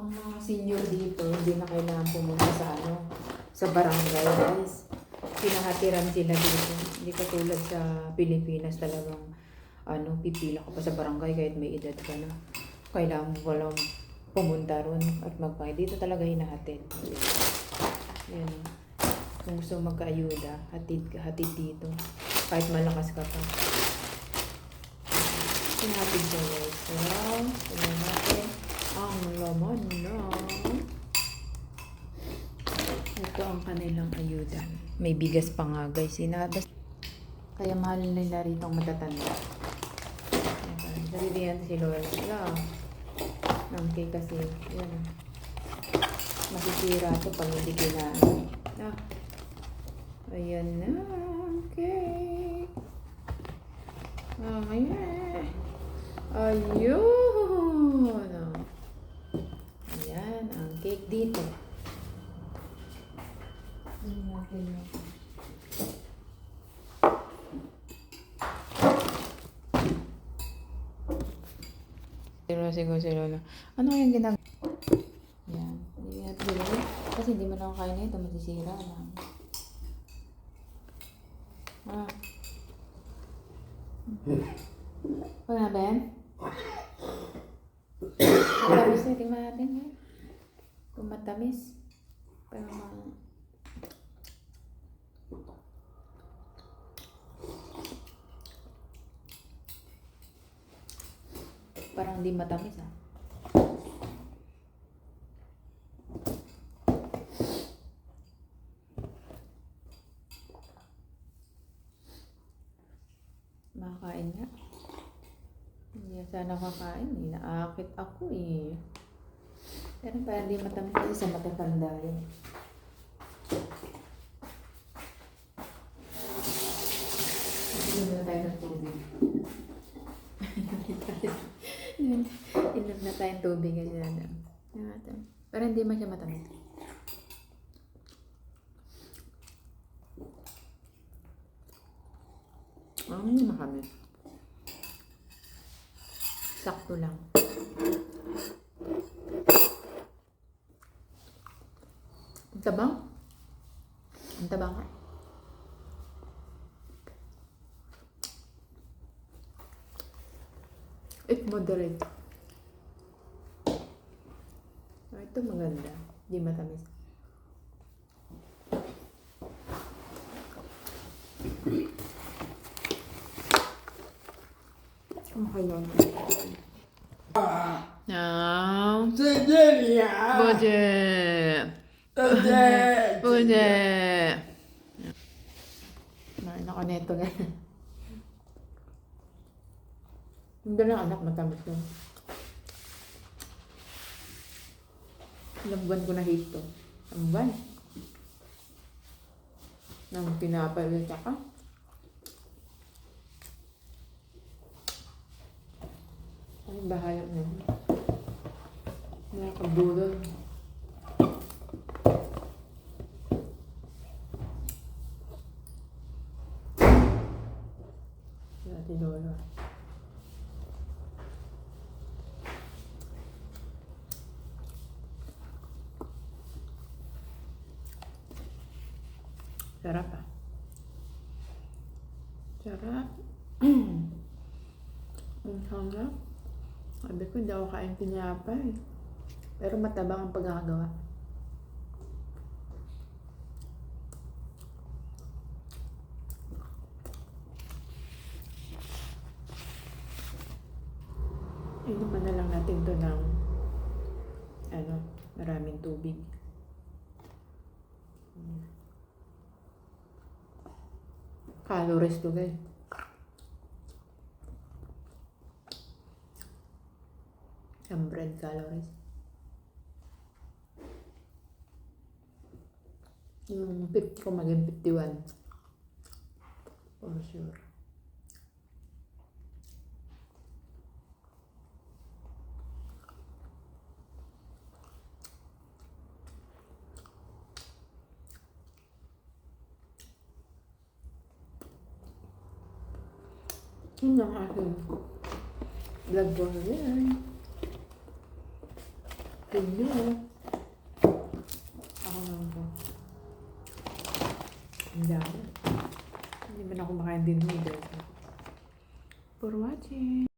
Ang mga senior dito, hindi na kailangan pumunta sa ano, sa barangay guys. Pinahatiran sila dito. Hindi katulad sa Pilipinas talagang ano, pipila ka pa sa barangay kahit may edad ka na. Kailangan mo walang pumunta ron at magpakita. Dito talaga hinahatid. Yan. Kung gusto magkaayuda, hatid, hatid dito. Kahit malakas ka pa. Hinahatid siya guys. Wow. Tignan. Kanilang ayuda. May bigas pa nga guys. Sinabas. Kaya mahal nila rito ang matatanda. Nabibigyan si Lola. Ng cake kasi. Yan. Masisira ito pag hindi kinain. Ah. Ayan na. cake. Ah, ayan. Ayun. Ayan. Ang cake dito. Pero siguro si Lola. Ano yung ginag... Yan. Bilhin. Kasi hindi mo na kain na ito. Masisira lang. Ah. Wala ba yan? Matamis na. Tingnan natin yan. Kung matamis. Pero ma... Parang hindi matamis ah. Makakain nga. Hindi na sana kakain eh. Naakit ako eh. Pero parang hindi matamis sa matatanda. Inom na tayo ng tubig. Inom na tayong tubig kasi ano. Pero hindi man siya matamis. Ang um, makamis. Sakto lang. Ang tabang. Ang tabang ka. It moderate. Ah, ito maganda. Di matamis. Kumakain Now, Cecilia! budget. Cecilia! Budget. Nain ako neto nga. Yung dalang anak matamis yun. Ilang buwan ko na hito. Ang buwan. Nang pinapalit ka. Ay, bahala na. Nakakabulol. Si Ate Lola. Sarap ah. Sarap. Ang sarap. Sabi ko, hindi ako kain tinapay. Pero matabang ang pagkakagawa. Inuman na lang natin to ng ano, maraming tubig. Calories to guys. Hundred calories. Yung 50 ko maging 51. For sure. Yun ang aking vlog for ngayon. Tingnan. Ako lang po. Hindi ako. Hindi man ako kumakain din noodles. For watching.